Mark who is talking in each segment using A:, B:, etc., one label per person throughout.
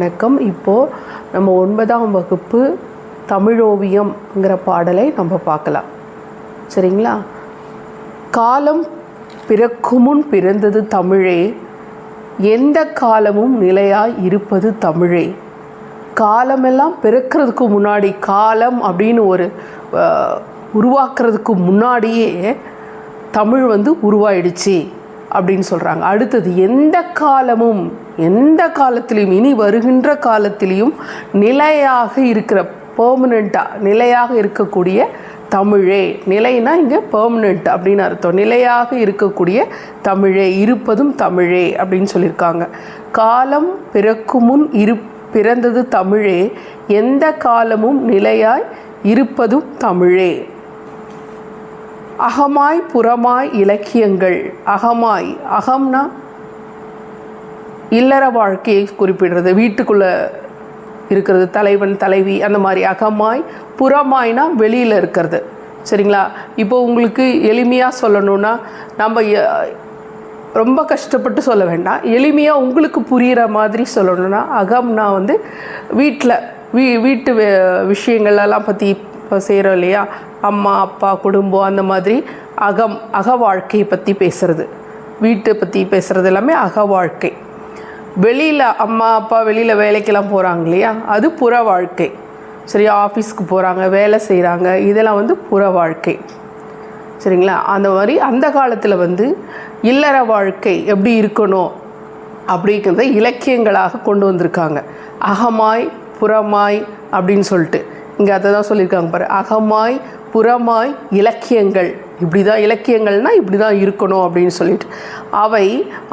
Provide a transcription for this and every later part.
A: வணக்கம். இப்போது நம்ம ஒன்பதாம் வகுப்பு தமிழோவியம்ங்கிற பாடலை நம்ம பார்க்கலாம். சரிங்களா? காலம் பிறக்குமுன் பிறந்தது தமிழே. எந்த காலமும் நிலையாய் இருப்பது தமிழே. காலமெல்லாம் பிறக்கிறதுக்கு முன்னாடி காலம் அப்படின்னு ஒரு உருவாக்குறதுக்கு முன்னாடியே தமிழ் வந்து உருவாயிடுச்சு அப்படின்னு சொல்கிறாங்க அடுத்தது எந்த காலமும் எந்த காலத்திலையும் இனி வருகின்ற காலத்திலையும் நிலையாக இருக்கிற பெர்மனண்ட்டாக நிலையாக இருக்கக்கூடிய தமிழே. நிலைனா இங்கே பெர்மனண்ட் அப்படின்னு அர்த்தம். நிலையாக இருக்கக்கூடிய தமிழே இருப்பதும் தமிழே அப்படின்னு சொல்லியிருக்காங்க. காலம் பிறக்கும் முன் இரு பிறந்தது தமிழே. எந்த காலமும் நிலையாய் இருப்பதும் தமிழே. அகமாய் புறமாய் இலக்கியங்கள். அகமாய் அகம்னா இல்லற வாழ்க்கையை குறிப்பிடுறது வீட்டுக்குள்ளே இருக்கிறது தலைவன் தலைவி அந்த மாதிரி அகமாய் புறமாய்னா வெளியில் இருக்கிறது. சரிங்களா? இப்போ உங்களுக்கு எளிமையாக சொல்லணும்னா நம்ம ரொம்ப கஷ்டப்பட்டு சொல்ல வேண்டாம். எளிமையாக உங்களுக்கு புரிகிற மாதிரி சொல்லணும்னா அகம்னா வந்து வீட்டில் வீ வீட்டு வே- விஷயங்களெல்லாம் பற்றி இப்போ செய்கிறோம் இல்லையா? அம்மா அப்பா குடும்பம் அந்த மாதிரி அகம் அக வாழ்க்கையை பற்றி பேசுகிறது வீட்டை பற்றி பேசுகிறது எல்லாமே அக வாழ்க்கை. வெளியில் அம்மா அப்பா வெளியில் வேலைக்கெல்லாம் போகிறாங்க இல்லையா? அது புற வாழ்க்கை. சரி ஆஃபீஸ்க்கு போகிறாங்க வேலை செய்கிறாங்க இதெல்லாம் வந்து புற வாழ்க்கை. சரிங்களா? அந்த மாதிரி அந்த காலத்தில் வந்து இல்லற வாழ்க்கை எப்படி இருக்கணும் அப்படிங்கிறத இலக்கியங்களாக கொண்டு வந்திருக்காங்க. அகமாய் புறமாய் அப்படின்னு சொல்லிட்டு. இங்கே அதை தான் சொல்லியிருக்காங்க பாரு. அகமாய் புறமாய் இலக்கியங்கள். இப்படி தான் இலக்கியங்கள்னா இப்படி தான் இருக்கணும் அப்படின்னு சொல்லிட்டு அவை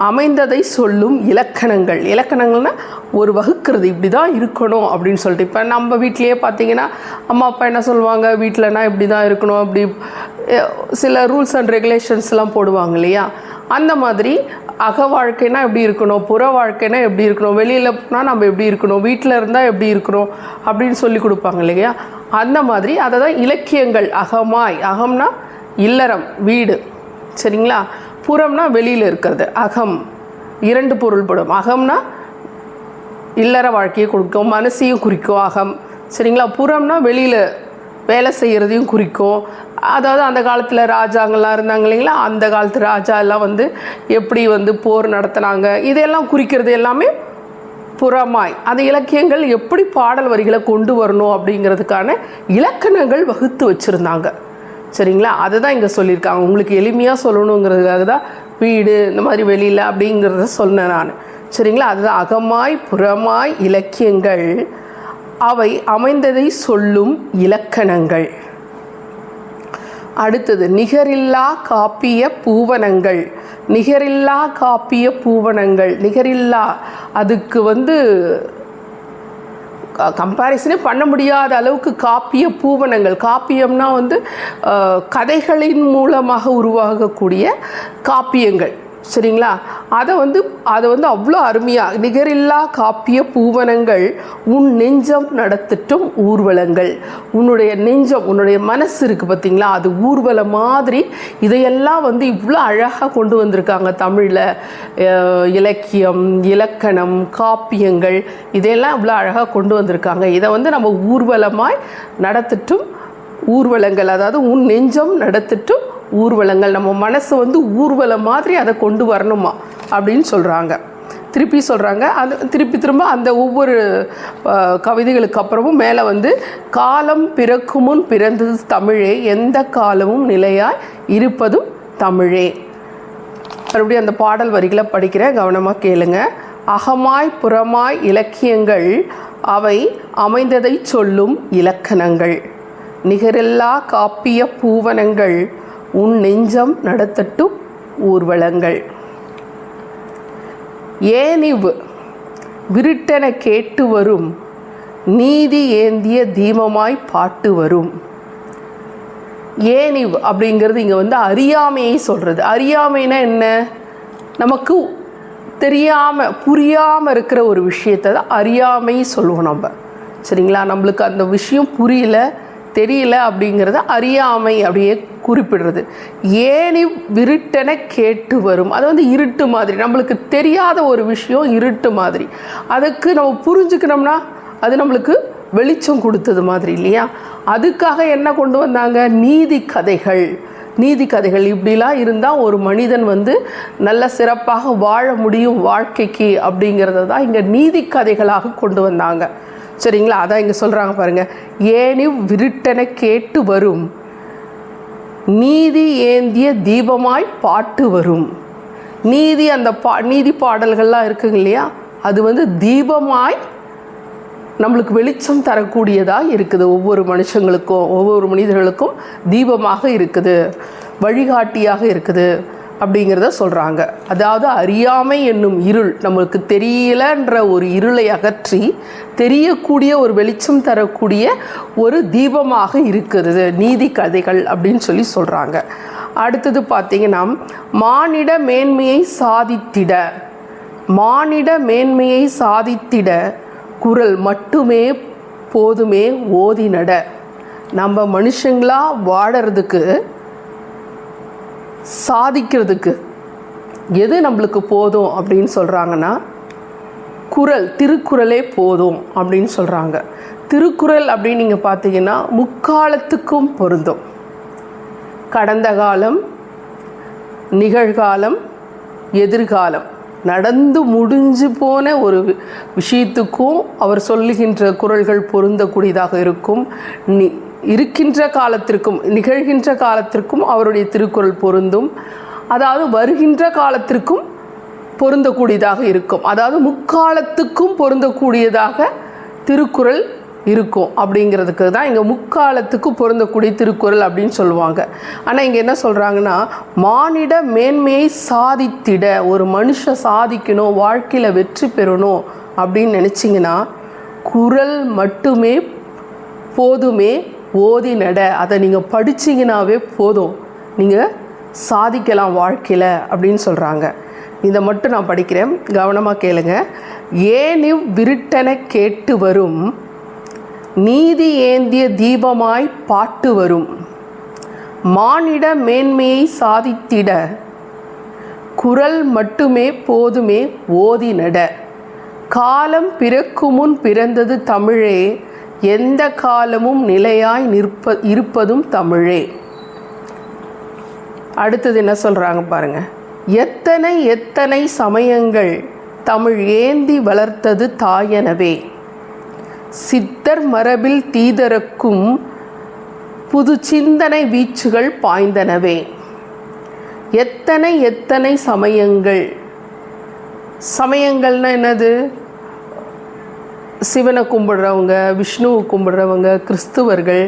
A: அமைந்ததை சொல்லும் இலக்கணங்கள். இலக்கணங்கள்னால் ஒரு வகுக்கிறது இப்படி தான் இருக்கணும் அப்படின்னு சொல்லிட்டு. இப்போ நம்ம வீட்லேயே பார்த்தீங்கன்னா அம்மா அப்பா என்ன சொல்லுவாங்க? வீட்டிலனா இப்படி தான் இருக்கணும் அப்படி சில ரூல்ஸ் அண்ட் ரெகுலேஷன்ஸ்லாம் போடுவாங்க இல்லையா? அந்த மாதிரி அக வாழ்க்கைனா எப்படி இருக்கணும்? புற வாழ்க்கைனா எப்படி இருக்கணும்? வெளியில் போனால் நம்ம எப்படி இருக்கணும்? வீட்டில் இருந்தால் எப்படி இருக்கணும்? அப்படின்னு சொல்லி கொடுப்பாங்க இல்லையா? அந்த மாதிரி அதை தான் இலக்கியங்கள். அகமாய். அகம்னா இல்லறம் வீடு. சரிங்களா? புறம்னா வெளியில் இருக்கிறது. அகம். இரண்டு பொருள்படும் அகம்னா இல்லற வாழ்க்கையை கொடுக்கும் மனசையும் குறிக்கும் அகம். சரிங்களா? புறம்னா வெளியில் வேலை செய்கிறதையும் குறிக்கும். அதாவது அந்த காலத்தில் ராஜாங்கள்லாம் இருந்தாங்க இல்லைங்களா? அந்த காலத்து ராஜா எல்லாம் வந்து எப்படி வந்து போர் நடத்துனாங்க? இதெல்லாம் குறிக்கிறது எல்லாமே புறமாய். அந்த இலக்கியங்கள் எப்படி பாடல் வரிகளை கொண்டு வரணும் அப்படிங்கிறதுக்கான இலக்கணங்கள் வகுத்து வச்சுருந்தாங்க. சரிங்களா? அதை தான் இங்கே சொல்லியிருக்காங்க. உங்களுக்கு எளிமையாக சொல்லணுங்கிறதுக்காக தான் வீடு இந்த மாதிரி வெளியில் அப்படிங்கிறத சொன்னேன் நான். சரிங்களா? அதுதான் அகமாய் புறமாய் இலக்கியங்கள். அவை அமைந்ததை சொல்லும் இலக்கணங்கள். அடுத்தது நிகரில்லா காப்பிய பூவனங்கள். நிகரில்லா காப்பிய பூவனங்கள். நிகரில்லா அதுக்கு வந்து கம்பேரிசனே பண்ண முடியாத அளவுக்கு காப்பிய பூவனங்கள். காப்பியம்னா வந்து கதைகளின் மூலமாக உருவாகக்கூடிய காப்பியங்கள். சரிங்களா? அதை வந்து அதை வந்து அவ்வளோ அருமையாக நிகரில்லா காப்பிய பூவனங்கள் உன் நெஞ்சம் நடத்திட்டும் ஊர்வலங்கள். உன்னுடைய நெஞ்சம் உன்னுடைய மனசு இருக்குது பார்த்திங்களா அது ஊர்வலம் மாதிரி இதையெல்லாம் வந்து இவ்வளோ அழகாக கொண்டு வந்திருக்காங்க தமிழில். இலக்கியம் இலக்கணம் காப்பியங்கள் இதையெல்லாம் இவ்வளோ அழகாக கொண்டு வந்திருக்காங்க. இதை வந்து நம்ம ஊர்வலமாய் நடத்திட்டும் ஊர்வலங்கள். அதாவது உன் நெஞ்சம் நடத்திட்டும் ஊர்வலங்கள். நம்ம மனசு வந்து ஊர்வலம் மாதிரி அதை கொண்டு வரணுமா? அப்படின்னு சொல்கிறாங்க திருப்பி சொல்கிறாங்க அது திருப்பி திரும்ப அந்த ஒவ்வொரு கவிதைகளுக்கு அப்புறமும் மேலே வந்து காலம் பிறக்கும் முன் பிறந்தது தமிழே எந்த காலமும் நிலையாய் இருப்பதும் தமிழே. மறுபடியும் அந்த பாடல் வரிகளை படிக்கிறேன். கவனமாக கேளுங்க. அகமாய் புறமாய் இலக்கியங்கள் அவை அமைந்ததை சொல்லும் இலக்கணங்கள். நிகரில்லா காப்பிய பூவனங்கள் உன் நெஞ்சம் நடத்தட்டும் ஊர்வலங்கள். ஏனிவ் விருட்டென கேட்டு வரும் நீதி ஏந்திய தீமமாய் பாட்டு வரும். ஏனிவ் அப்படிங்கிறது இங்கே வந்து அறியாமையை சொல்கிறது அறியாமைனா என்ன? நமக்கு தெரியாமல் புரியாமல் இருக்கிற ஒரு விஷயத்தை தான் அறியாமை சொல்லுவோம் நம்ம. சரிங்களா? நம்மளுக்கு அந்த விஷயம் புரியல தெரியல அப்படிங்கிறத அறியாமை அப்படியே குறிப்பிடுறது. ஏனி விருட்டென கேட்டு வரும். அது வந்து இருட்டு மாதிரி. நம்மளுக்கு தெரியாத ஒரு விஷயம் இருட்டு மாதிரி. அதுக்கு நம்ம புரிஞ்சுக்கணும்னா அது நம்மளுக்கு வெளிச்சம் கொடுத்தது மாதிரி இல்லையா? அதுக்காக என்ன கொண்டு வந்தாங்க? நீதி கதைகள். நீதி கதைகள். இப்படிலாம் இருந்தால் ஒரு மனிதன் வந்து நல்ல சிறப்பாக வாழ முடியும் வாழ்க்கைக்கு அப்படிங்கிறத தான் இங்கே நீதி கதைகளாக கொண்டு வந்தாங்க. சரிங்களா? அதான் இங்கே சொல்கிறாங்க பாருங்கள் ஏனி விருட்டென கேட்டு வரும். நீதி ஏந்திய தீபமாய் பாட்டு வரும். நீதி அந்த பா நீதி பாடல்கள்லாம் இருக்குங்க இல்லையா? அது வந்து தீபமாய் நம்மளுக்கு வெளிச்சம் தரக்கூடியதாக இருக்குது. ஒவ்வொரு மனுஷங்களுக்கும் ஒவ்வொரு மனிதர்களுக்கும் தீபமாக இருக்குது. வழிகாட்டியாக இருக்குது. அப்படிங்கிறத சொல்கிறாங்க அதாவது அறியாமை என்னும் இருள் நம்மளுக்கு தெரியலன்ற ஒரு இருளை அகற்றி தெரியக்கூடிய ஒரு வெளிச்சம் தரக்கூடிய ஒரு தீபமாக இருக்கிறது. நீதி கதைகள் அப்படின்னு சொல்லி சொல்கிறாங்க அடுத்தது பார்த்திங்கன்னா மானிட மேன்மையை சாதித்திட. மானிட மேன்மையை சாதித்திட குரல் மட்டுமே போதுமே ஓதினட நம்ம மனுஷங்களாக வாழறதுக்கு சாதிக்கிறதுக்கு எது நம்மளுக்கு போதும் அப்படின்னு சொல்கிறாங்கன்னா குரல் திருக்குறளே போதும் அப்படின்னு சொல்கிறாங்க திருக்குறள் அப்படின்னு நீங்கள் பார்த்தீங்கன்னா முக்காலத்துக்கும் பொருந்தும். கடந்த காலம் நிகழ்காலம் எதிர்காலம் நடந்து முடிஞ்சு போன ஒரு விஷயத்துக்கும் அவர் சொல்லுகின்ற குரல்கள் பொருந்தக்கூடியதாக இருக்கும். நி இருக்கின்ற காலத்திற்கும் நிகழ்கின்ற காலத்திற்கும் அவருடைய திருக்குறள் பொருந்தும். அதாவது வருகின்ற காலத்திற்கும் பொருந்தக்கூடியதாக இருக்கும். அதாவது முக்காலத்துக்கும் பொருந்தக்கூடியதாக திருக்குறள் இருக்கும். அப்படிங்கிறதுக்கு தான் இங்கே முக்காலத்துக்கு பொருந்தக்கூடிய திருக்குறள் அப்படின்னு சொல்லுவாங்க. ஆனால் இங்கே என்ன சொல்கிறாங்கன்னா மானிட மேன்மையை சாதித்திட ஒரு மனுஷன் சாதிக்கணும் வாழ்க்கையில் வெற்றி பெறணும் அப்படின்னு நினச்சிங்கன்னா குரல் மட்டுமே போதுமே ஓதி நட. அதை நீங்கள் படிச்சிங்கனாவே போதும். நீங்கள் சாதிக்கலாம் வாழ்க்கையில் அப்படின்னு சொல்கிறாங்க இதை மட்டும் நான் படிக்கிறேன். கவனமாக கேளுங்க. ஏனிவ் விருட்டனை கேட்டு வரும்? நீதி ஏந்திய தீபமாய் பாட்டு வரும். மானிட மேன்மையை சாதித்திட. குரல் மட்டுமே போதுமே ஓதி நட. காலம் பிறக்கு முன் பிறந்தது தமிழே. எந்த காலமும் நிலையாய் நிற்ப இருப்பதும் தமிழே. அடுத்தது என்ன சொல்கிறாங்க பாருங்க. எத்தனை எத்தனை சமயங்கள் தமிழ் ஏந்தி வளர்த்தது தாயனவே. சித்தர் மரபில் தீதரக்கும் புது சிந்தனை வீச்சுகள் பாய்ந்தனவே. எத்தனை எத்தனை சமயங்கள்? சமயங்கள்னா என்னது? சிவனை கும்பிடுறவங்க விஷ்ணுவை கும்பிடுறவங்க கிறிஸ்துவர்கள்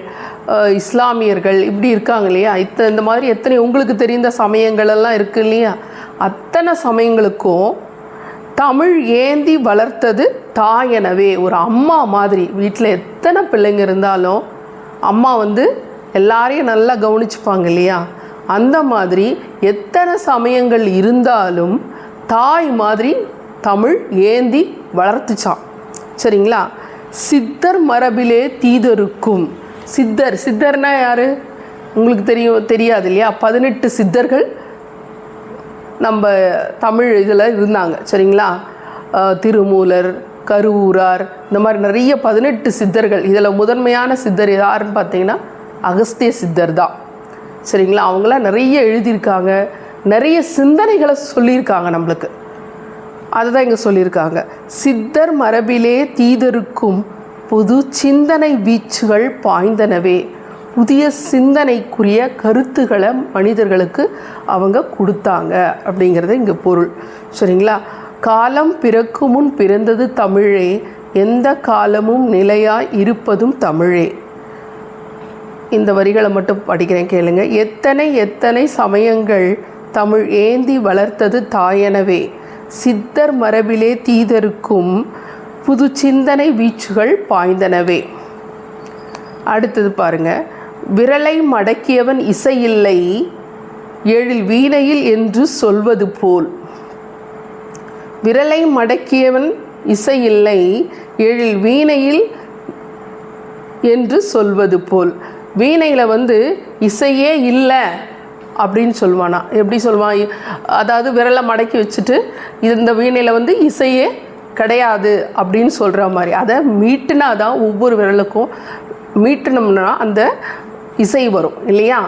A: இஸ்லாமியர்கள் இப்படி இருக்காங்க இல்லையா? இத்த இந்த மாதிரி எத்தனை உங்களுக்கு தெரிந்த சமயங்களெல்லாம் இருக்குது இருக்கு இல்லையா? அத்தனை சமயங்களுக்கும் தமிழ் ஏந்தி வளர்த்தது தாயெனவே ஒரு அம்மா மாதிரி. வீட்டில் எத்தனை பிள்ளைங்க இருந்தாலும் அம்மா வந்து எல்லாரையும் நல்லா கவனிச்சுப்பாங்க இல்லையா? அந்த மாதிரி எத்தனை சமயங்கள் இருந்தாலும் தாய் மாதிரி தமிழ் ஏந்தி வளர்த்துச்சான் சரிங்களா? சித்தர் மரபிலே தீதருக்கும். சித்தர் சித்தர்னா யார்? உங்களுக்கு தெரியும் தெரியாது இல்லையா? பதினெட்டு சித்தர்கள் நம்ம தமிழ் இதில் இருந்தாங்க சரிங்களா? திருமூலர் கருவூரார் இந்த மாதிரி நிறைய பதினெட்டு சித்தர்கள். இதில் முதன்மையான சித்தர் யாருன்னு பார்த்தீங்கன்னா அகஸ்திய சித்தர் தான். சரிங்களா? அவங்களாம் நிறைய எழுதியிருக்காங்க. நிறைய சிந்தனைகளை சொல்லியிருக்காங்க நம்மளுக்கு. அதுதான் இங்கே சொல்லியிருக்காங்க. சித்தர் மரபிலே தீதருக்கும் புது சிந்தனை வீச்சுகள் பாய்ந்தனவே. புதிய சிந்தனைக்குரிய கருத்துக்களை மனிதர்களுக்கு அவங்க கொடுத்தாங்க அப்படிங்கிறது இங்கே பொருள். சரிங்களா? காலம் பிறக்கும் முன் பிறந்தது தமிழே எந்த காலமும் நிலையாய் இருப்பதும் தமிழே. இந்த வரிகளை மட்டும் படிக்கிறேன் கேளுங்க. எத்தனை எத்தனை சமயங்கள் தமிழ் ஏந்தி வளர்த்தது தாயனவே. சித்தர் மரபிலே தீதருக்கும் புது சிந்தனை வீச்சுகள் பாய்ந்தனவே. அடுத்தது பாருங்க. விரலை மடக்கியவன் இசையில்லை எழில் வீணையில் என்று சொல்வது போல். விரலை மடக்கியவன் இசையில்லை எழில் வீணையில் என்று சொல்வது போல். வீணையில் வந்து இசையே இல்லை. அப்படின்னு சொல்லுவானா. எப்படி சொல்லுவான்? அதாவது விரலை மடக்கி வச்சுட்டு இந்த வீணையில் வந்து இசையே கிடையாது அப்படின்னு சொல்கிற மாதிரி. அதை மீட்டுனா தான் ஒவ்வொரு விரலுக்கும் மீட்டினோம்னா அந்த இசை வரும் இல்லையா?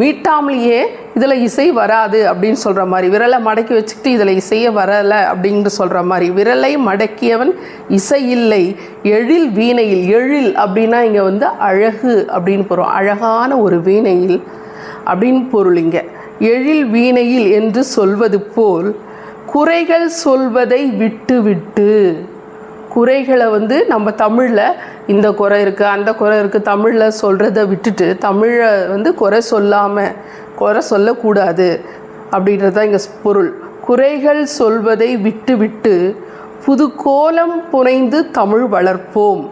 A: மீட்டாமலேயே இதில் இசை வராது அப்படின்னு சொல்கிற மாதிரி. விரலை மடக்கி வச்சுக்கிட்டு இதில் இசையே வரலை அப்படின்னு சொல்கிற மாதிரி. விரலை மடக்கியவன் இசை இல்லை. எழில் வீணையில் எழில் அப்படின்னா இங்கே வந்து அழகு அப்படின்னு போகிறோம் அழகான ஒரு வீணையில் அப்படின்னு பொருளிங்க எழில் வீணையில் என்று சொல்வது போல் குறைகள் சொல்வதை விட்டு விட்டு குறைகளை வந்து நம்ம தமிழில் இந்த குறை இருக்குது அந்த குறை இருக்குது தமிழில் சொல்கிறத விட்டுட்டு தமிழை வந்து குறை சொல்லாமல் குறை சொல்லக்கூடாது அப்படின்றது தான் இங்கே பொருள். குறைகள் சொல்வதை விட்டு விட்டு புது கோலம் புனைந்து தமிழ் வளர்ப்போம்.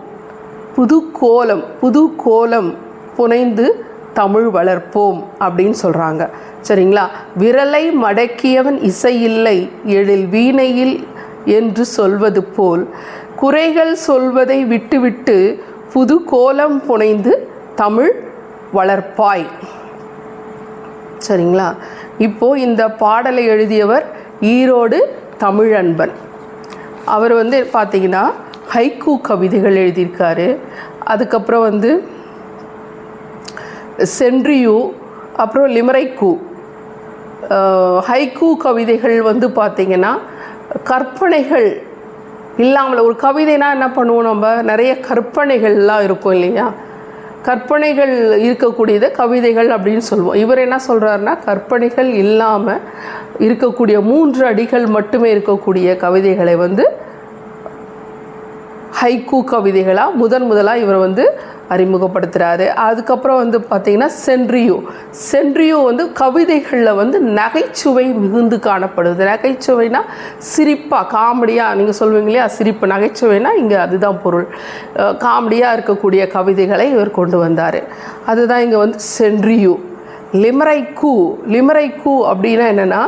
A: புது கோலம் புது கோலம் புனைந்து தமிழ் வளர்ப்போம் அப்படின்னு சொல்கிறாங்க சரிங்களா? விரலை மடக்கியவன் இசையில்லை எழில் வீணையில் என்று சொல்வது போல் குறைகள் சொல்வதை விட்டுவிட்டு புது கோலம் புனைந்து தமிழ் வளர்ப்பாய். சரிங்களா? இப்போது இந்த பாடலை எழுதியவர் ஈரோடு தமிழன்பன். அவர் வந்து பார்த்தீங்கன்னா ஹைக்கூ கவிதைகள் எழுதியிருக்காரு. அதுக்கப்புறம் வந்து சென்ட்ரியூ அப்புறம் லிமரைக்கூ. ஹைக்கூ கவிதைகள் வந்து பார்த்திங்கன்னா கற்பனைகள் இல்லாமல் ஒரு கவிதைனா என்ன பண்ணுவோம் நம்ம? நிறைய கற்பனைகள்லாம் இருக்கும் இல்லையா? கற்பனைகள் இருக்கக்கூடியதை கவிதைகள் அப்படின்னு சொல்லுவோம். இவர் என்ன சொல்கிறாருன்னா கற்பனைகள் இல்லாமல் இருக்கக்கூடிய மூன்று அடிகள் மட்டுமே இருக்கக்கூடிய கவிதைகளை வந்து ஹைக்கூ கவிதைகளாக முதன் முதலாக இவர் வந்து அறிமுகப்படுத்துகிறாரு அதுக்கப்புறம் வந்து பார்த்திங்கன்னா சென்ட்ரியோ சென்ட்ரியோ வந்து கவிதைகளில் வந்து நகைச்சுவை மிகுந்து காணப்படுது. நகைச்சுவைனா சிரிப்பாக காமெடியாக நீங்கள் சொல்லுவீங்க இல்லையா? சிரிப்பு நகைச்சுவைனா இங்கே அதுதான் பொருள். காமெடியாக இருக்கக்கூடிய கவிதைகளை இவர் கொண்டு வந்தார். அதுதான் இங்கே வந்து சென்ட்ரியோ லிமரைக்கூ லிமரைக்கூ அப்படின்னா என்னென்னா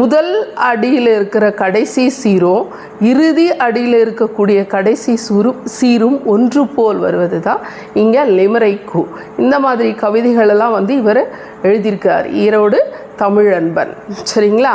A: முதல் அடியில் இருக்கிற கடைசி சீரும் இறுதி அடியில் இருக்கக்கூடிய கடைசி சுரும் சீரும் ஒன்று போல் வருவது தான் இங்கே லிமரைக்கூ. இந்த மாதிரி கவிதைகளெல்லாம் வந்து இவர் எழுதியிருக்கார். ஈரோடு தமிழன்பன். சரிங்களா?